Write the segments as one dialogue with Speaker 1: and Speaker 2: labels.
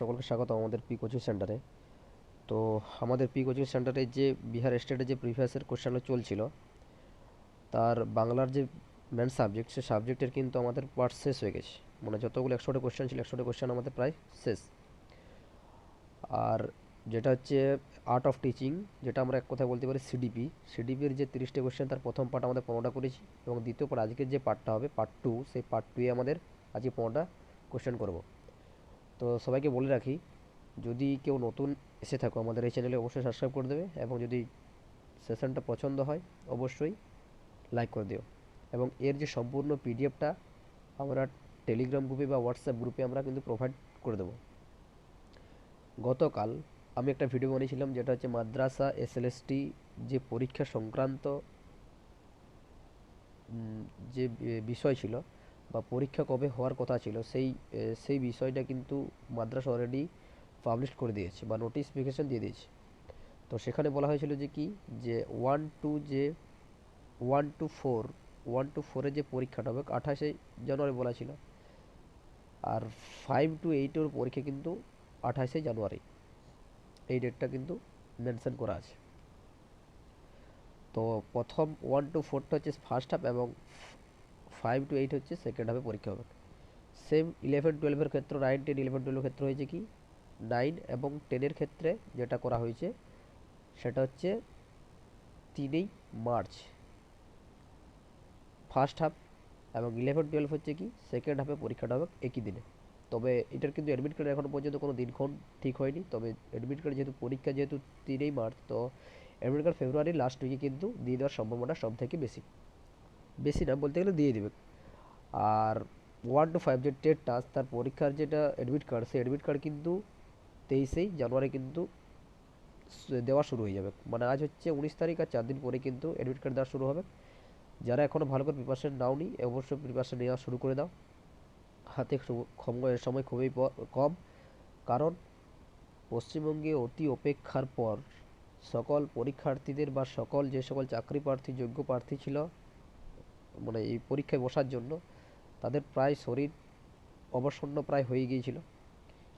Speaker 1: সকলকে স্বাগত আমাদের পি কোচিং সেন্টারে তো আমাদের পি কোচিং সেন্টারে যে বিহার স্টেটে যে প্রিভিয়াসের কোশ্চেনগুলো চলছিল, তার বাংলার যে মেন সাবজেক্ট সে সাবজেক্টের কিন্তু আমাদের পার্ট শেষ হয়ে গেছে। মানে যতগুলো একশোটা কোশ্চেন ছিল, একশোটা কোশ্চেন আমাদের প্রায় শেষ। আর যেটা হচ্ছে আর্ট অফ টিচিং যেটা আমরা এক কথায় বলতে পারি সিডিপি সিডিপির যে তিরিশটা কোশ্চেন তার প্রথম পার্ট আমাদের পনেরোটা করেছি এবং দ্বিতীয় পার্ট আজকের যে পার্টটা হবে পার্ট টু সেই পার্ট টুয়ে আমাদের আজকে পনেরোটা কোশ্চেন করব। তো সবাইকে বলে রাখি, যদি কেউ নতুন এসে থাকো আমাদের এই চ্যানেলে অবশ্যই সাবস্ক্রাইব করে দেবে এবং যদি সেশনটা পছন্দ হয় অবশ্যই লাইক করে দিও। এবং এর যে সম্পূর্ণ পিডিএফটা আমরা টেলিগ্রাম গ্রুপে বা হোয়াটসঅ্যাপ গ্রুপে আমরা কিন্তু প্রোভাইড করে দেবো। গতকাল আমি একটা ভিডিও বানিয়েছিলাম যেটা হচ্ছে মাদ্রাসা এসএলএসটি যে পরীক্ষা সংক্রান্ত যে বিষয় ছিল বা পরীক্ষা কবে হওয়ার কথা ছিল, সেই সেই বিষয়টা কিন্তু মাদ্রাস অলরেডি পাবলিশ করে দিয়েছে বা নোটিফিকেশন দিয়ে দিয়েছে। তো সেখানে বলা হয়েছিল যে কি, যে ওয়ান টু যে one two four one two ফোরে যে পরীক্ষাটা হবে, আঠাশে জানুয়ারি বলা ছিল, আর ফাইভ টু এইটের পরীক্ষা কিন্তু আঠাশে জানুয়ারি, এই ডেটটা কিন্তু মেনশন করা আছে। তো প্রথম ওয়ান টু ফোরটা হচ্ছে ফার্স্ট হাফ এবং ফাইভ টু এইট হচ্ছে সেকেন্ড হাফে পরীক্ষা হবে। সেম ইলেভেন টুয়েলভের ক্ষেত্রে নাইন টেন ইলেভেন টুয়েলভের ক্ষেত্রে হয়েছে কি? নাইন এবং টেনের ক্ষেত্রে যেটা করা হয়েছে, সেটা হচ্ছে তিনই মার্চ ফার্স্ট হাফ এবং ইলেভেন টুয়েলভ হচ্ছে কি? সেকেন্ড হাফে পরীক্ষাটা হবে একই দিনে। তবে এটার কিন্তু অ্যাডমিট কার্ড এখনও পর্যন্ত কোনো দিনক্ষণ ঠিক হয়নি। তবে অ্যাডমিট কার্ড যেহেতু, পরীক্ষা যেহেতু তিনই মার্চ তো অ্যাডমিট কার্ড ফেব্রুয়ারির লাস্ট উইকে কিন্তু দিয়ে দেওয়ার সম্ভাবনা সব থেকে বেশি। বেশি না, বলতে গেলে দিয়ে দেবে। আর ওয়ান টু ফাইভ যে টেটটা তার পরীক্ষার যেটা অ্যাডমিট কার্ড সেই অ্যাডমিট কার্ড কিন্তু তেইশেই জানুয়ারি কিন্তু দেওয়া শুরু হয়ে যাবে। মানে আজ হচ্ছে উনিশ তারিখ আর চার দিন পরে কিন্তু অ্যাডমিট কার্ড দেওয়া শুরু হবে। যারা এখনও ভালো করে প্রিপারেশন নাওনি, অবশ্যই প্রিপারেশন নেওয়া শুরু করে দাও। হাতে সময় খুবই কম। কারণ পশ্চিমবঙ্গে অতি অপেক্ষার পর সকল পরীক্ষার্থীদের বা সকল যে সকল চাকরি প্রার্থী, যোগ্য প্রার্থী ছিল মানে এই পরীক্ষায় বসার জন্য তাদের প্রায় শরীর অবসন্ন প্রায় হয়ে গিয়েছিল।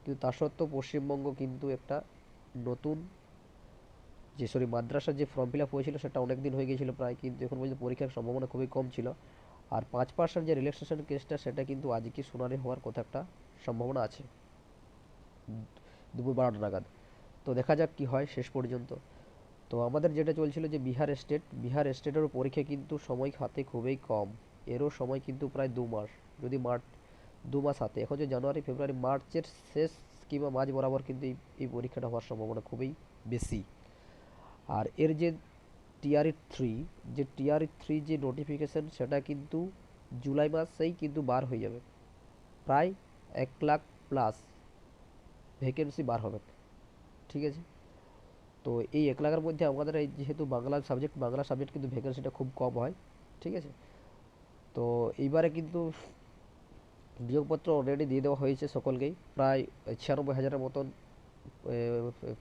Speaker 1: কিন্তু তা সত্ত্বেও পশ্চিমবঙ্গ কিন্তু একটা নতুন যে সরি মাদ্রাসার যে ফর্ম ফিল আপ হয়েছিল সেটা অনেক দিন হয়ে গিয়েছিল প্রায়। কিন্তু এখন পর্যন্ত পরীক্ষার সম্ভাবনা খুবই কম ছিল। আর পাঁচ পার্সেন্ট যে রিল্যাক্সেশন কেসটা সেটা কিন্তু আজকে শুনানি হওয়ার কথা একটা সম্ভাবনা আছে। দুপুর বারোটা নাগাদ। তো দেখা যাক কি হয় শেষ পর্যন্ত। তো আমাদের যেটা চলছিল যে বিহার স্টেট বিহার স্টেটেরও পরীক্ষা কিন্তু সময় হাতে খুবই কম। এরও সময় কিন্তু প্রায় দু মাস, যদি মার্চ, দু মাস হাতে। এখন যে জানুয়ারি, ফেব্রুয়ারি, মার্চের শেষ কিংবা মাঝ বরাবর কিন্তু এই পরীক্ষাটা হওয়ার সম্ভাবনা খুবই বেশি। আর এর যে টিআরই থ্রি যে টিআরই থ্রি যে নোটিফিকেশন সেটা কিন্তু জুলাই মাসেই কিন্তু বার হয়ে যাবে। প্রায় এক লাখ প্লাস ভ্যাকেন্সি বার হবে। ঠিক আছে? তো এই এক লাখের মধ্যে আমাদের এই যেহেতু বাংলা সাবজেক্ট বাংলা সাবজেক্ট কিন্তু ভ্যাকেন্সিটা খুব কম হয়, ঠিক আছে? তো এইবারে কিন্তু নিয়োগপত্র অলরেডি দিয়ে দেওয়া হয়েছে সকলকেই, প্রায় ছিয়ানব্বই হাজারের মতন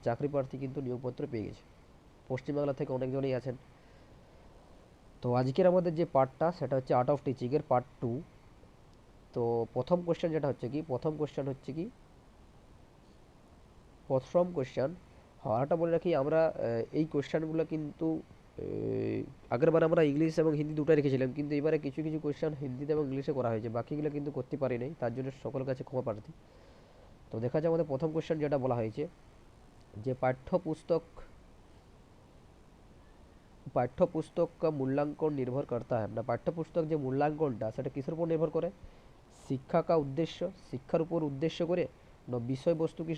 Speaker 1: চাকরি প্রার্থী কিন্তু নিয়োগপত্র পেয়ে গেছে। পশ্চিমবাংলা থেকে অনেকজনই আছেন। তো আজকের আমাদের যে পার্টটা সেটা হচ্ছে আর্ট অফ টিচিংয়ের পার্ট টু তো প্রথম কোশ্চেন যেটা হচ্ছে কি, প্রথম কোশ্চেন হচ্ছে কি, প্রথম কোশ্চেন হওয়াটা বলে রাখি, আমরা এই কোয়েশ্চানগুলো কিন্তু আগেরবার আমরা ইংলিশ এবং হিন্দি দুটাই রেখেছিলাম, কিন্তু এবারে কিছু কিছু কোয়েশ্চান হিন্দিতে এবং ইংলিশে করা হয়েছে, বাকিগুলো কিন্তু করতে পারি নাই তার জন্য সকল কাছে ক্ষমা প্রার্থী। তো দেখা যায় আমাদের প্রথম কোয়েশ্চান যেটা বলা হয়েছে, যে পাঠ্যপুস্তক পাঠ্যপুস্তক মূল্যাঙ্কন নির্ভর করতে হয় না, পাঠ্যপুস্তক যে মূল্যাঙ্কনটা, সেটা কিসের উপর নির্ভর করে? শিক্ষা কা উদ্দেশ্য, শিক্ষার উপর উদ্দেশ্য করে বিষয়বস্তু কি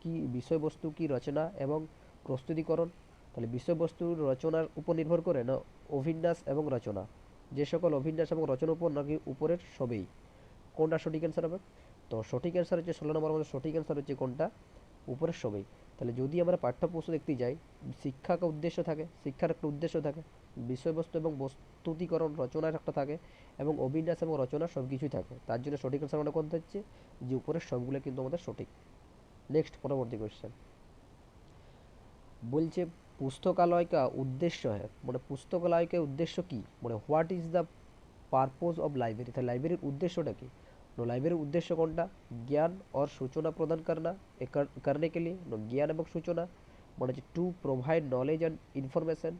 Speaker 1: কি বিষয়বস্তু কি রচনা এবং প্রস্তুতিকরণ? তাহলে বিষয়বস্তুর রচনার উপর নির্ভর করে, না, অভিন্যাস এবং রচনা। যে সকল অভিন্যাস এবং রচনার উপর নাকি উপরের সবেই। কোনটা সঠিক অ্যান্সার হবে? তো সঠিক অ্যান্সার হচ্ছে ষোলো নম্বর আমাদের সঠিক অ্যান্সার হচ্ছে কোনটা? উপরের সবেই। তাহলে যদি আমরা পাঠ্যপুস্তক দেখতে যাই, শিক্ষাকে উদ্দেশ্য থাকে, শিক্ষার একটা উদ্দেশ্য থাকে বিষয়বস্তু এবং প্রস্তুতিকরণ রচনার একটা থাকে এবং অভিন্যাস এবং রচনা সব কিছুই থাকে তার জন্য সঠিক অ্যান্সার আমরা কোনটা হচ্ছে যে উপরের সবগুলো কিন্তু আমাদের সঠিক নেক্সট পরবর্তী কোয়েশ্চেন বলছে পুস্তকালয় কা উদ্দেশ্য হ্যাঁ মানে পুস্তকালয়কে উদ্দেশ্য কি মানে what is the purpose of library তাহলে লাইব্রেরির উদ্দেশ্যটা কি नो লাইব্রেরির উদ্দেশ্য কোনটা জ্ঞান और সূচনা প্রদান करना এ कर- करने के लिए नो জ্ঞান এবং সূচনা মানে হচ্ছে to provide knowledge and information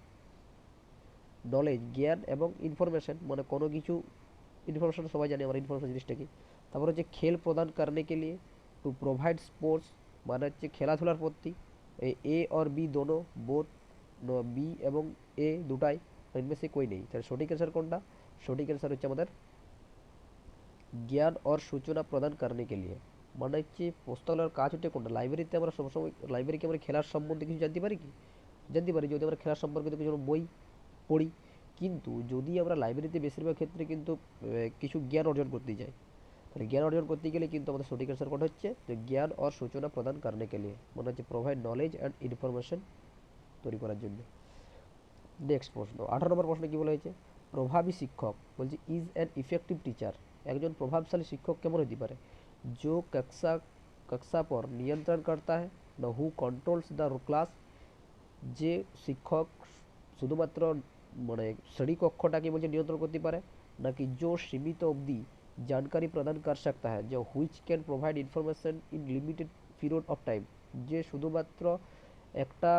Speaker 1: knowledge জ্ঞান এবং ইনফরমেশন মানে কোনো কিছু ইনফরমেশন সবাই জানি আমরা ইনফরমেশন জিনিসটা কি তারপর হচ্ছে খেল প্রদান करने के लिए টু প্রোভাইড স্পোর্টস মানে হচ্ছে খেলাধুলার প্রতি এই এ और বি দোনো বোথ বি এবং এ দুটাই ইনমে সে कोई নেই তাহলে সঠিক অ্যান্সার কোনটা সঠিক অ্যান্সার হচ্ছে আমাদের জ্ঞান और সূচনা প্রদান करने के लिए মানে হচ্ছে পুস্তকালয়ের কাজ হচ্ছে কোনটা লাইব্রেরিতে আমরা সবসময় লাইব্রেরিকে আমরা খেলার সম্বন্ধে কিছু জানতে পারি কি জানতে পারি যদি আমরা খেলার সম্পর্কিত কিছু বই পড়ি কিন্তু যদি আমরা লাইব্রেরিতে বেশিরভাগ ক্ষেত্রে কিন্তু আহ, কিছু জ্ঞান অর্জন করতে যাই তাহলে জ্ঞান অর্জন করতে গেলে কিন্তু আমাদের সঠিক অ্যান্সার কোনটা হচ্ছে যে জ্ঞান और সূচনা প্রদান करने के लिए মানে হচ্ছে প্রোভাইড নলেজ অ্যান্ড ইনফরমেশন তৈরি করার জন্য নেক্সট প্রশ্ন আঠারো নম্বর প্রশ্নে কি বলা হয়েছে প্রভাবী শিক্ষক বলছে ইজ অ্যান ইফেক্টিভ টিচার একজন প্রভাবশালী শিক্ষক কেমন হতে পারে जो कक्षा कक्षा पर नियंत्रण करता है न हु कंट्रोल्स দ্য ক্লাস যে শিক্ষক শুধুমাত্র মানে শ্রেণীকক্ষটাকে বলছে নিয়ন্ত্রণ করতে পারে নাকি जो সীমিত অবধি जानकारी प्रदान कर सकता है जो which can provide information in limited period of time যে শুধুমাত্র একটা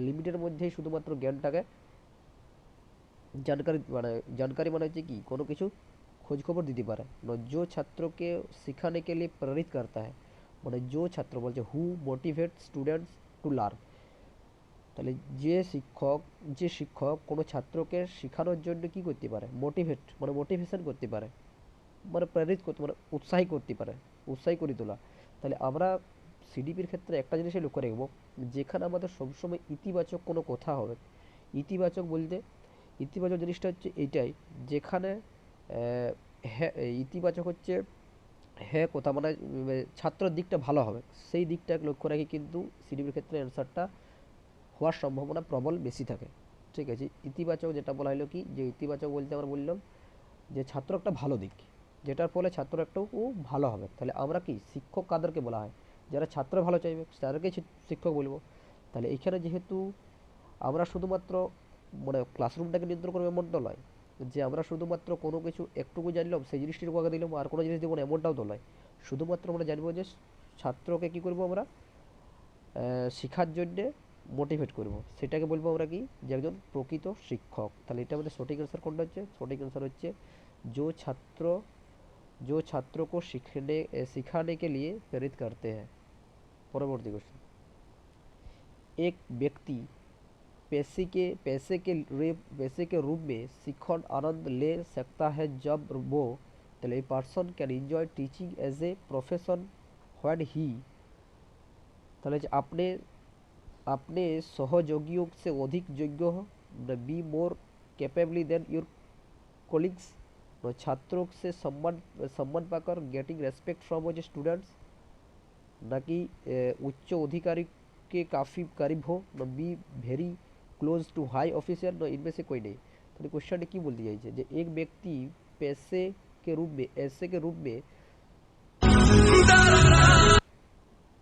Speaker 1: লিমিটের মধ্যেই শুধুমাত্র জ্ঞানটাকে जानकारी মানে जानकारी মানে হচ্ছে কি কোনো কিছু খোঁজ খবর দিতে পারে না जो छात्र के सिखाने के लिए प्रेरित करता है মানে जो ছাত্র বলছে who motivate students to learn তাহলে যে শিক্ষক যে শিক্ষক কোনো ছাত্রকে শেখানোর জন্য কি করতে পারে? মোটিভেট মানে মোটিভেশন করতে পারে। মানে প্রেরিত করতে মানে উৎসাহী করতে পারে, উৎসাহী করে তোলা। তাহলে আমরা সিডিপির ক্ষেত্রে একটা জিনিসই লক্ষ্য রাখব যেখানে আমাদের সবসময় ইতিবাচক কোনো কথা হবে। ইতিবাচক বলতে, ইতিবাচক জিনিসটা হচ্ছে এইটাই, যেখানে হ্যাঁ ইতিবাচক হচ্ছে হ্যাঁ কথা মানে ছাত্রের দিকটা ভালো হবে। সেই দিকটাকে লক্ষ্য রাখি কিন্তু সিডিপির ক্ষেত্রে অ্যান্সারটা হওয়ার সম্ভাবনা প্রবল বেশি থাকে। ঠিক আছে? ইতিবাচক যেটা বলা হলো কি? যে ইতিবাচক বলতে আমরা বললাম যে ছাত্র একটা ভালো দিক, যেটার ফলে ছাত্র একটু ভালো হবে। তাহলে আমরা কি শিক্ষক কাদেরকে বলা হয়? যারা ছাত্র ভালো চাইবে, তাদেরকেই শিক্ষক বলব। তাহলে এইখানে যেহেতু আমরা শুধুমাত্র মানে ক্লাসরুমটাকে নিয়ন্ত্রণ করব এমনটা নয়, যে আমরা শুধুমাত্র কোনো কিছু একটুকু জানলাম সেই জিনিসটির আগে দিলাম আর কোনো জিনিস দেবো না, এমনটাও তো নয়। শুধুমাত্র আমরা জানব যে ছাত্রকে কী করব আমরা? শেখার জন্যে মোটিভেট করব সেটাকে বলবো আমরা কি যে একজন প্রকৃত শিক্ষক তাহলে এটা আমাদের সঠিক অ্যান্সার কোনটা হচ্ছে সঠিক অ্যান্সার হচ্ছে जो छात्र जो छात्रों को सीखने सिखाने के लिए प्रेरित करते हैं परवर्ती क्वेश्चन एक व्यक्ति पैसे के पैसे के रे- पैसे के रूप में शिक्षण आनंद ले सकता है जब वो তাহলে a person can enjoy teaching as a profession when he তাহলে হচ্ছে আপনি अपने सहयोगियों से अधिक योग्य हो। Be more capably than your colleagues छात्रों से सम्मान सम्मान पाकर गेटिंग रेस्पेक्ट फ्रॉम जो स्टूडेंट्स नाकि कि उच्च अधिकारी के काफ़ी करीब हो। न be very close to high officer न इनमें से कोई नहीं। तो क्वेश्चन की बोल दिया है जे एक व्यक्ति पैसे के रूप में, ऐसे के रूप में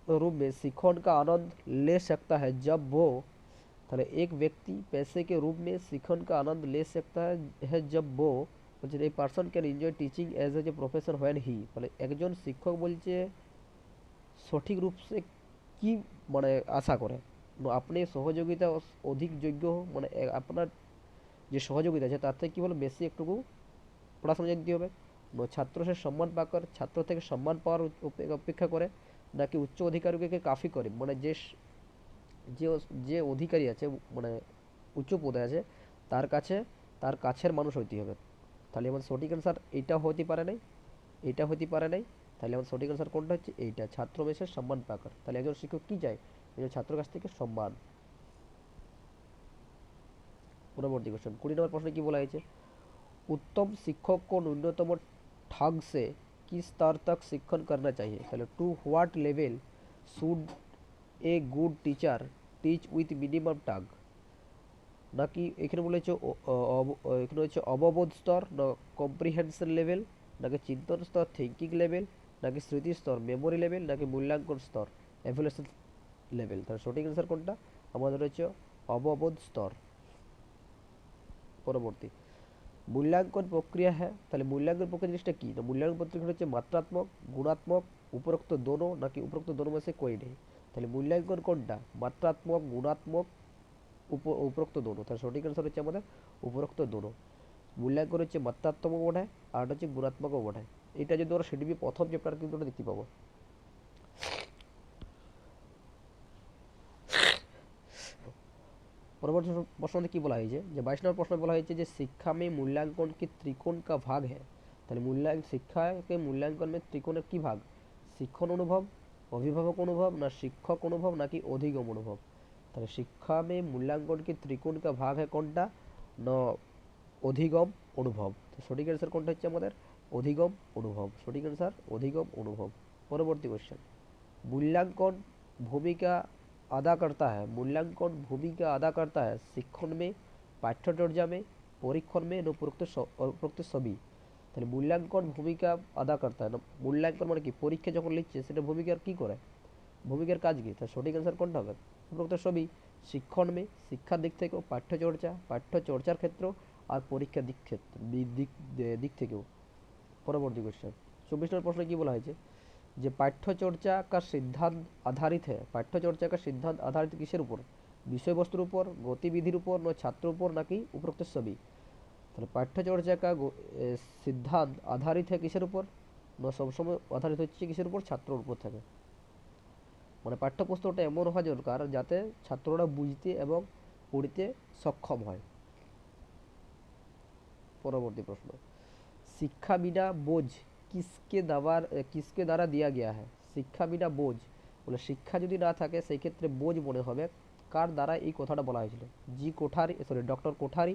Speaker 1: रूप में शिक्षण का आनंद ले सकता है जब वो তাহলে এক ব্যক্তি পেশে के रूप में शिक्षण का आनंद ले सकता है है जब वो বলছে এই person can enjoy teaching as a যে প্রফেসর হোয়েন হি তাহলে একজন শিক্ষক বলছে সঠিক রূপ সে কি মানে আশা করে ন আপনি সহযোগিতা অস- অধিক যোগ্য হো, মানে এ- আপনার যে সহযোগিতা আছে তার থেকে কী বলো বেশি একটুকু পড়াশোনা জানতে হবে ন ছাত্র সে সম্মান পাকর ছাত্র থেকে সম্মান পাওয়ার উপ- উপে- অপেক্ষা করে নাকি উচ্চ অধিকারীকে কাফি করে? মানে যে যে যে অধিকারী আছে মানে উচ্চ পদে আছে, তার কাছে, তার কাছের মানুষ হইতে হবে। তাহলে আমার সঠিক অ্যান্সার এইটা হতে পারে নাই এটা হতে পারে নাই, তাহলে আমার সঠিক অ্যান্সার কোনটা হচ্ছে? এইটা, ছাত্র বেশের সম্মান পাকার। তাহলে একজন শিক্ষক কী চায়? একজন ছাত্র কাছ থেকে সম্মান। পরবর্তী কোশ্চেন কুড়ি নম্বর প্রশ্নে কি বলা হয়েছে? উত্তম শিক্ষক কোন ন্যূনতম ঠাগসে किस स्तर तक शिक्षण करना चाहिए তাহলে to what level should a good teacher teach with minimum tag নাকি এখানে বলেছে ও- অ- অব- অ- এখানে হচ্ছে অববোধ স্তর না কম্প্রিহেনশন লেভেল নাকি চিন্তন স্তর থিঙ্কিং লেভেল নাকি স্মৃতি স্তর মেমোরি লেভেল নাকি মূল্যাঙ্কন স্তর এভ্যালুয়েশন লেভেল তাহলে সঠিক অ্যান্সার কোনটা আমাদের হচ্ছে অববোধ স্তর পরবর্তী মূল্যাঙ্কন প্রক্রিয়া হ্যাঁ তাহলে মূল্যাঙ্কন প্রক্রিয়া জিনিসটা কী? তো মূল্যাঙ্কন প্রক্রিয়া হচ্ছে মাত্রাত্মক, গুণাত্মক, উপরোক্ত দোনো নাকি উপরোক্ত দোনো মাসে কই নেই? তাহলে মূল্যাঙ্কন কোনটা? মাত্রাত্মক, গুণাত্মক, উপ, উপরোক্ত দোনো। তাহলে সঠিক অ্যান্সার হচ্ছে আমাদের উপরোক্ত দোনো। মূল্যাঙ্কন হচ্ছে মাত্রাত্মক বোঝায়, আর হচ্ছে গুণাত্মকও বোঝায়। এটা যদি আমরা সেটিভি প্রথম চ্যাপ্টার কিন্তু আমরা দেখতে পাবো। পরবর্তী প্রশ্নতে কী বলা হয়েছে? যে বাইশ নম্বর প্রশ্ন বলা হয়েছে যে শিক্ষা মে মূল্যাঙ্কন কি ত্রিকোণ কা ভাগ হ্যাঁ তাহলে মূল্যায়ন শিক্ষাকে মূল্যাঙ্কন মে ত্রিকোণের কী ভাগ? শিক্ষণ অনুভব, অভিভাবক অনুভব, না শিক্ষক অনুভব, নাকি অধিগম অনুভব? তাহলে শিক্ষা মে মূল্যাঙ্কন কি ত্রিকোণ কা ভাগ হ্যাঁ কোনটা? না, অধিগম অনুভব। তো সঠিক অ্যান্সার কোনটা হচ্ছে আমাদের? অধিগম অনুভব। সঠিক অ্যান্সার অধিগম অনুভব। পরবর্তী কোশ্চেন মূল্যাঙ্কন ভূমিকা अदा करता है मूल्यांकन भूमिका अदा करता है शिक्षण में पाठ्यचर्या में परीक्षण में न उपरोक्त स- उपरोक्त सभी তাহলে মূল্যাঙ্কন ভূমিকা আদা করতে হয় না মূল্যাঙ্কন মানে কি পরীক্ষা যখন লিখছে সেটা ভূমিকার কি করে ভূমিকার কাজ কি তার সঠিক অ্যান্সার কোনটা হবে উপরোক্ত সবই শিক্ষণ মে শিক্ষার দিক থেকেও পাঠ্যচর্চা পাঠ্যচর্চার ক্ষেত্র আর পরীক্ষার দিক ক্ষেত্র দি- দিক দিক থেকেও পরবর্তী কোশ্চেন চব্বিশ নম্বর প্রশ্নে কি বলা হয়েছে যে পাঠ্যচর্চা का सिद्धांत आधारित है পাঠ্যচর্চা का सिद्धांत आधारित কিসের উপর বিষয়বস্তুর উপর গতিবিধির উপর না ছাত্র উপর নাকি উপরোক্ত সবই তাহলে পাঠ্যচর্চা का গো- এ, সিদ্ধান্ত আধারিত হয় কিসের উপর না সবসময় আধারিত হচ্ছে কিসের উপর ছাত্রর উপর থাকে মানে পাঠ্যপুস্তকটা এমন হওয়া দরকার যাতে ছাত্ররা বুঝতে এবং পড়তে সক্ষম হয় পরবর্তী প্রশ্ন শিক্ষা বিনা বোঝ কিসকে দাবার এ, কিসকে দ্বারা দেওয়া গিয়া है শিক্ষা বিনা বোঝ বলে শিক্ষা যদি না থাকে সেই ক্ষেত্রে বোঝ মনে হবে কার দ্বারা এই কথাটা বলা হয়েছিল G Kothari sorry doctor Kothari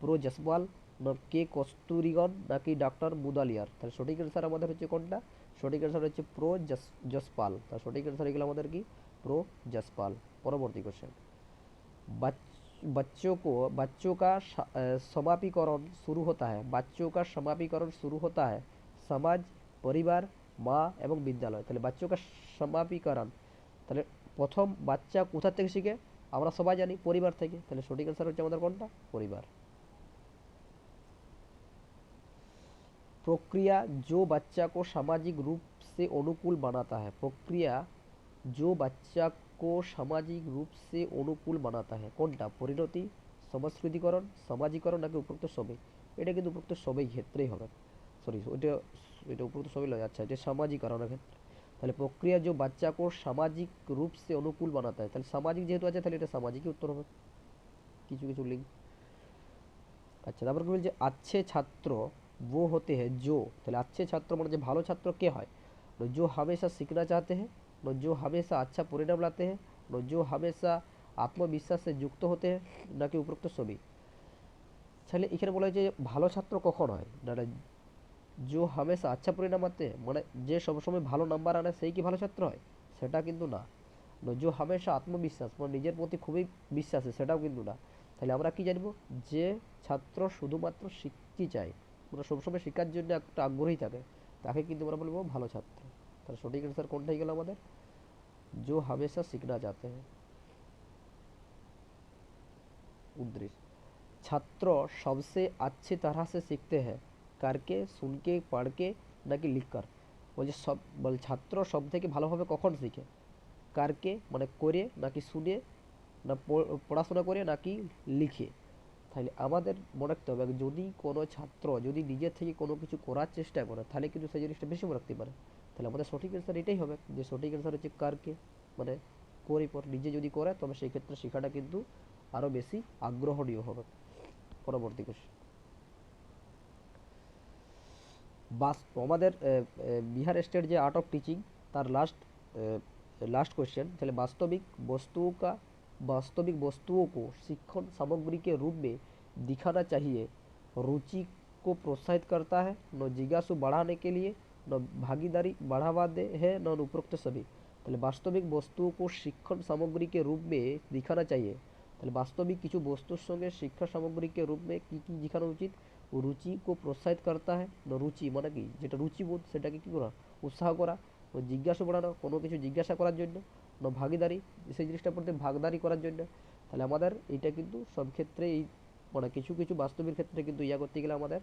Speaker 1: pro Jaspal না কে কস্তুরিগন নাকি ডক্টর মুদালিয়ার তাহলে সঠিক অ্যান্সার আমাদের হচ্ছে কোনটা সঠিক অ্যান্সার হচ্ছে প্রো জস জসপাল তার সঠিক অ্যান্সার এগুলো আমাদের কি প্রো জসপাল পরবর্তী কোশ্চেন बच- बच्चों को बच्चों का श- अ, समापीकरण शुरू होता है बच्चों का समापीकरण शुरू होता है समाज পরিবার মা এবং বিদ্যালয় তাহলে বাচ্চা কা সমাপীকরণ তাহলে প্রথম বাচ্চা কোথা থেকে শিখে আমরা সবাই জানি পরিবার থেকে তাহলে সঠিক অ্যান্সার হচ্ছে আমাদের কোনটা পরিবার प्रक्रिया जो बच्चा को सामाजिक रूप से अनुकूल बनाता है प्रक्रिया जो बच्चा को सामाजिक रूप से অনুকূল বানাতা है কোনটা পরিণতি সংস্কৃতিকরণ সামাজিকরণ নাকি উপরোক্ত সবই এটা কিন্তু উপরোক্ত সবই ক্ষেত্রেই হবে সরি ওইটা এটা উপরোক্ত সবই লয় আচ্ছা এটা সামাজিকরণের ক্ষেত্রে তাহলে প্রক্রিয়া जो बच्चा को सामाजिक रूप से अनुकूल बनाता है তাহলে সামাজিক যেহেতু আছে তাহলে এটা সামাজিকই উত্তর হবে কিছু কিছু লিঙ্ক আচ্ছা তারপর কি বলছে अच्छे छात्र वो होते हैं जो তাহলে अच्छे छात्र মানে যে ভালো ছাত্র কে হয় না जो हमेशा सीखना चाहते हैं ना जो हमेशा अच्छा परिणाम लाते हैं ना जो हमेशा আত্মবিশ্বাস से যুক্ত হতে हैं নাকি উপরোক্ত সবই তাহলে এখানে বলা হয়েছে যে ভালো ছাত্র কখন হয় না না जो हमेशा अच्छा परिणाम आते हैं মানে যে সবসময় ভালো নাম্বার আনে সেই কি ভালো ছাত্র হয় সেটা কিন্তু না না जो हमेशा আত্মবিশ্বাস মানে নিজের প্রতি খুবই বিশ্বাসী সেটাও কিন্তু না তাহলে আমরা কি জানবো যে ছাত্র শুধুমাত্র শিখতে চায় মানে সবসময় শেখার জন্য একটা আগ্রহী থাকে তাকে কিন্তু আমরা বলবো ভালো ছাত্র তাহলে সঠিক অ্যান্সার কোনটাই গেল আমাদের जो हमेशा सीखना चाहते हैं उनतीस छात्र सबसे अच्छी तरह से सीखते हैं কারকে শুনকে পাড়কে নাকি লিখকার বলছে সব বল ছাত্র সব থেকে ভালোভাবে কখন শিখে কারকে মানে করে নাকি শুনে না পড়াশোনা করে নাকি লিখে তাহলে আমাদের মনে রাখতে হবে, যদি কোনো ছাত্র, যদি নিজের থেকে কোনো কিছু করার চেষ্টা করে, তাহলে কিন্তু সেই জিনিসটা বেশি মনে রাখতে পারে। তাহলে আমাদের সঠিক অ্যান্সার এটাই হবে, যে সঠিক অ্যান্সার হচ্ছে কারকে। মানে করে, পর নিজে যদি করে, তবে সেই ক্ষেত্রে শেখাটা কিন্তু আরও বেশি আগ্রহণীয় হবে। পরবর্তী কোশ্চেন বাস আমাদের আহ, আহ, বিহার স্টেট যে आर्ट ऑफ टीचिंग তার লাস্ট लास्ट क्वेश्चन चले वास्तविक वस्तुओं का वास्तविक वस्तुओं को शिक्षण सामग्री के रूप में दिखाना चाहिए रुचि को प्रोत्साहित करता है न जिज्ञासु बढ़ाने के लिए न भागीदारी बढ़ावा दे है न उपरोक्त सभी তাহলে বাস্তবিক বস্তুও को শিক্ষণ সামগ্রীকে রূপ में दिखाना चाहिए তাহলে বাস্তবিক কিছু বস্তুর সঙ্গে শিক্ষা সামগ্রীকে রূপ में কি কি দেখানো উচিত রুচিকে প্রোৎসাহিত করতে হয় রুচি মানে কি যেটা রুচিবোধ সেটাকে কী করা উৎসাহ করা ও জিজ্ঞাসা বাড়ানো কোনো কিছু জিজ্ঞাসা করার জন্য না ভাগিদারি সেই জিনিসটার প্রতি ভাগদারি করার জন্য তাহলে আমাদের এটা কিন্তু সব ক্ষেত্রে এই মানে কিছু কিছু বাস্তবের ক্ষেত্রে কিন্তু ইয়া করতে গেলে আমাদের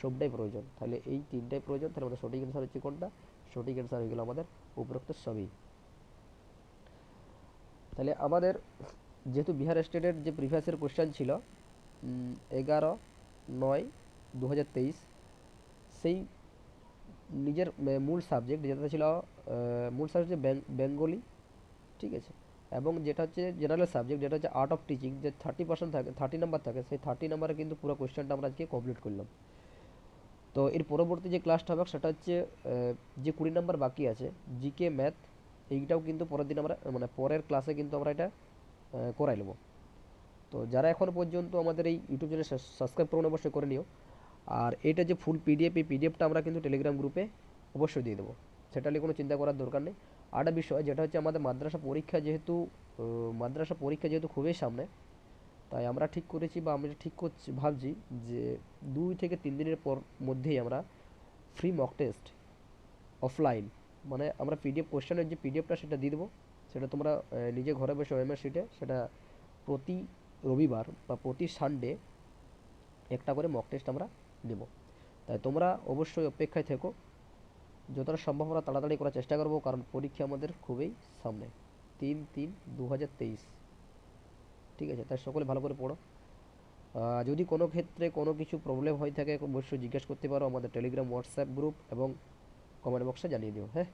Speaker 1: সবটাই প্রয়োজন তাহলে এই তিনটাই প্রয়োজন তাহলে আমাদের সঠিক অ্যান্সার হচ্ছে কোনটা সঠিক অ্যান্সার হয়ে গেল আমাদের উপরোক্ত সবই তাহলে আমাদের যেহেতু বিহার স্টেটের যে প্রিভিয়াসের কোয়েশ্চেন ছিল এগারো নয় দু হাজার তেইশ, সেই নিজের মূল সাবজেক্ট যেটা ছিল মূল সাবজেক্ট বেঙ্গলি, ঠিক আছে? এবং যেটা হচ্ছে জেনারেল সাবজেক্ট যেটা হচ্ছে আর্ট অফ টিচিং যে থার্টি পার্সেন্ট থাকে থার্টি নাম্বার থাকে, সেই থার্টি নাম্বারে কিন্তু পুরো কোশ্চেনটা আমরা আজকে কমপ্লিট করলাম। তো এর পরবর্তী যে ক্লাসটা হবে, সেটা হচ্ছে যে কুড়ি নাম্বার বাকি আছে জিকে ম্যাথ এইটাও কিন্তু পরের দিন আমরা মানে পরের ক্লাসে কিন্তু আমরা এটা করাই নেব। তো যারা এখনও পর্যন্ত আমাদের এই ইউটিউব চ্যানেল সাবস্ক্রাইব করুন, অবশ্যই করে নিও। আর এটা যে ফুল পিডিএফ এই পিডিএফটা আমরা কিন্তু টেলিগ্রাম গ্রুপে অবশ্যই দিয়ে দেবো। সেটা নিয়ে কোনো চিন্তা করার দরকার নেই। আর একটা বিষয়, যেটা হচ্ছে আমাদের মাদ্রাসা পরীক্ষা যেহেতু মাদ্রাসা পরীক্ষা যেহেতু খুবই সামনে, তাই আমরা ঠিক করেছি বা আমরা ঠিক করছি, ভাবছি যে দুই থেকে তিন দিনের পর মধ্যেই আমরা ফ্রি মক টেস্ট অফলাইন মানে আমরা পিডিএফ কোশ্চেনের যে পিডিএফটা সেটা দিয়ে দেবো। সেটা তোমরা নিজে ঘরে বসে ওএমএস শিটে সেটা প্রতি রবিবার বা প্রতি সানডে একটা করে মক টেস্ট আমরা নেব তাই তোমরা অবশ্যই অপেক্ষায় থেকো। যতটা সম্ভব আমরা তাড়াতাড়ি করার চেষ্টা করব, কারণ পরীক্ষা আমাদের খুবই সামনে। তিন তিন দু ঠিক আছে তাই সকলে ভালো করে পড়ো। যদি কোনো ক্ষেত্রে কোনো কিছু প্রবলেম হয়ে থাকে, অবশ্যই জিজ্ঞেস করতে পারো আমাদের টেলিগ্রাম হোয়াটসঅ্যাপ গ্রুপ এবং কমেন্ট বক্সে জানিয়ে দিও হ্যাঁ?